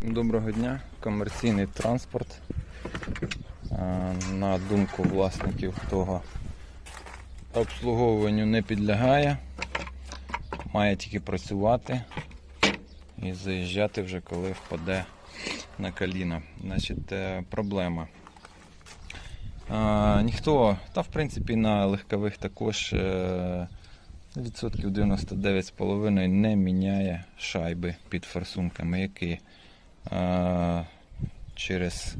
Всім доброго дня. Комерційний транспорт. Е, На думку власників того обслуговуванню не підлягає. Має тільки працювати і заїжджати вже коли впаде на коліна. Значить, е, проблема. Е, Ніхто, та в принципі на легкових також відсотків 99,5 не міняє шайби під форсунками, які через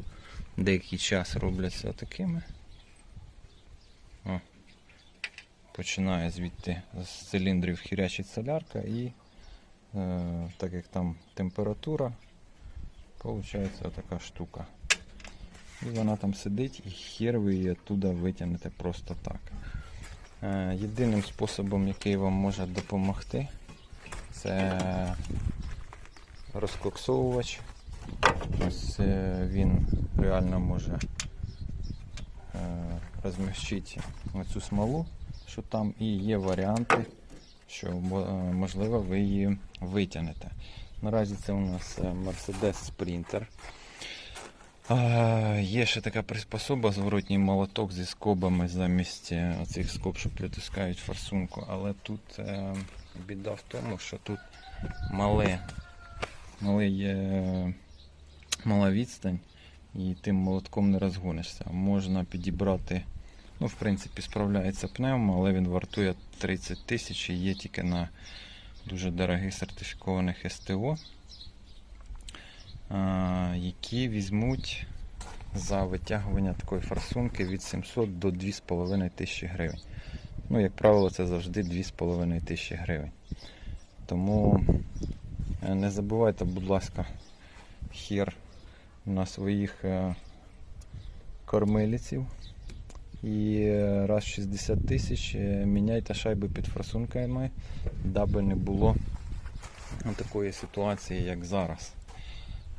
деякий час робляться такими. О, починає звідти з циліндрів хірячить солярка і е, так як там температура, виходить така штука. І вона там сидить і хер ви її оттуда витягнете просто так. Е, Єдиним способом, який вам може допомогти, це розкоксовувач. Ось е, він реально може е, розмягчити оцю смолу, що там і є варіанти, що е, можливо ви її витягнете. Наразі це у нас Mercedes Sprinter. Є ще така приспособа, зворотній молоток зі скобами замість оцих скоб, що притискають форсунку. Але тут біда в тому, що тут мале, мале є, мала відстань і тим молотком не розгонишся. Можна підібрати, ну, в принципі, справляється пневмо, але він вартує 30 тисяч і є тільки на дуже дорогих сертифікованих СТО які візьмуть за витягування такої форсунки від 700 до 2,5 тисячі гривень. Ну, як правило, це завжди 2,5 тисячі гривень. Тому е, не забувайте, будь ласка, хір на своїх е, кормилиців. І е, раз в 60 тисяч е, міняйте шайби під форсунками, даби не було такої ситуації, як зараз.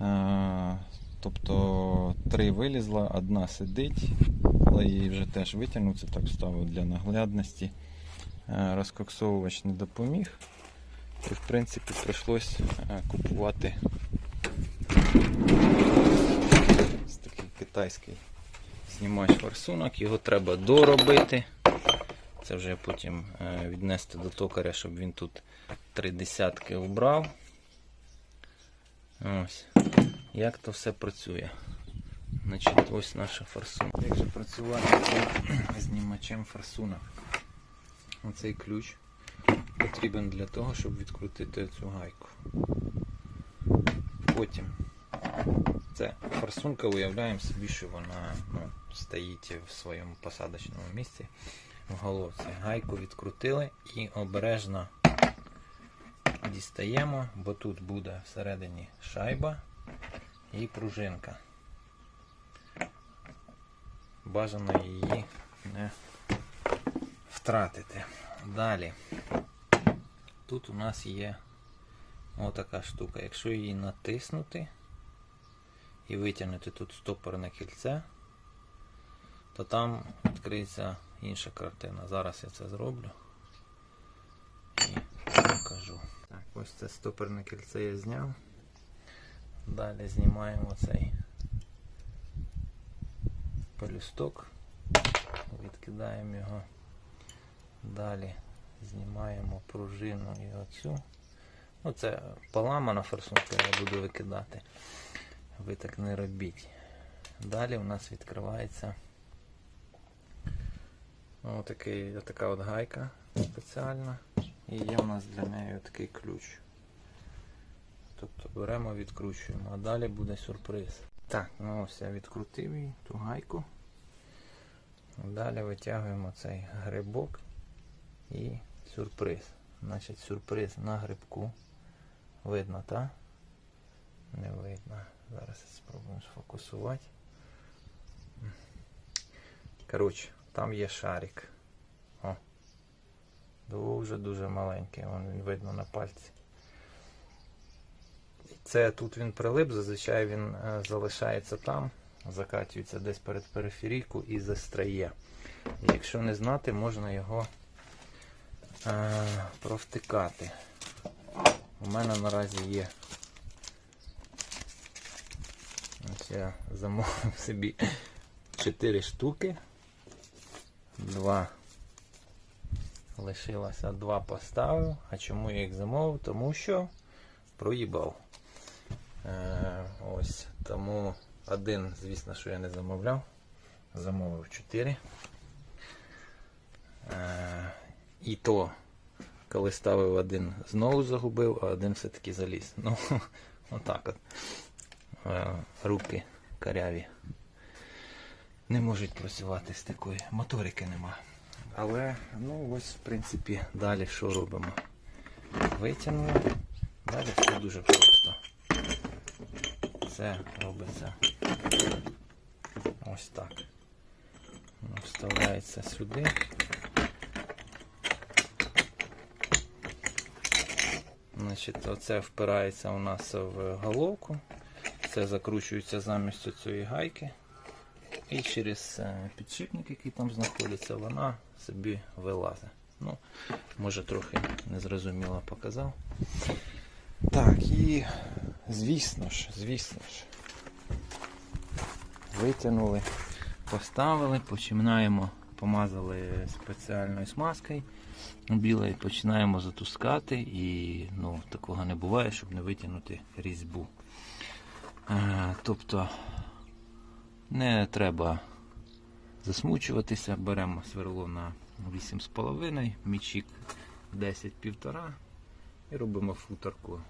Е, Тобто три вилізла, одна сидить, але її вже теж витягнув, так вставив для наглядності. Е, Розкоксовувач не допоміг. І в принципі прийшлось е, купувати ось такий китайський знімач форсунок. Його треба доробити. Це вже потім е, віднести до токаря, щоб він тут три десятки убрав. Ось. Як то все працює? Значить, ось наша форсунка. Як же працювати з знімачем форсунок? Оцей ключ потрібен для того, щоб відкрутити цю гайку. Потім це форсунка, уявляємо собі, що вона ну, стоїть в своєму посадочному місці в головці. Гайку відкрутили і обережно дістаємо, бо тут буде всередині шайба і пружинка. Бажано її не втратити. Далі. Тут у нас є отака штука. Якщо її натиснути і витягнути тут стопорне кільце, то там відкриється інша картина. Зараз я це зроблю і покажу. Так, ось це стопорне кільце я зняв. Далі знімаємо цей пелюсток, відкидаємо його. Далі знімаємо пружину і оцю. Ну, це поламана форсунка, я буду викидати. Ви так не робіть. Далі у нас відкривається отакий, отака от гайка спеціальна. І є у нас для неї такий ключ. Тобто беремо, відкручуємо, а далі буде сюрприз. Так, ну ось я відкрутив її, ту гайку. Далі витягуємо цей грибок і сюрприз. Значить, сюрприз на грибку. Видно, так? Не видно. Зараз спробуємо сфокусувати. Коротше, там є шарик. О. Дуже-дуже маленький, вон він видно на пальці. Це тут він прилип, зазвичай він е, залишається там, закатюється десь перед периферійку і застряє. Якщо не знати, можна його провтикати. У мене наразі є я замовив собі 4 штуки. Два лишилося, два поставив. А чому я їх замовив? Тому що проїбав. Е, ось тому один, звісно, що я не замовляв. Замовив 4. Е, і то, коли ставив один, знову загубив, а один все-таки заліз. Ну, отак от. Е, руки каряві. Не можуть працювати з такої. Моторики нема. Але, ну ось, в принципі, далі що робимо? Витягнули. Далі все дуже просто. Це робиться ось так. Вставляється сюди. Значить, оце впирається у нас в головку. Це закручується замість цієї гайки. І через е, підшипник, який там знаходиться, вона собі вилазить. Ну, може трохи незрозуміло показав. Так, і звісно ж, звісно ж, витягнули, поставили, починаємо, помазали спеціальною смазкою білою, починаємо затускати і ну, такого не буває, щоб не витягнути різьбу. Е, тобто не треба засмучуватися, беремо сверло на 8,5, мічик 10,5 і робимо футорку.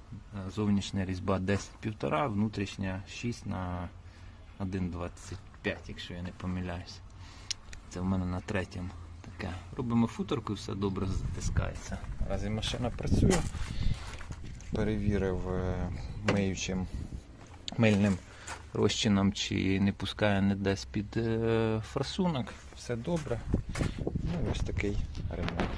Зовнішня різьба 10,5, внутрішня 6 на 1,25, якщо я не помиляюсь. Це в мене на третьому таке. Робимо футорку і все добре затискається. Разі машина працює. Перевірив е, миючим мильним розчином, чи не пускає не десь під е, форсунок. Все добре. Ну, ось такий ремонт.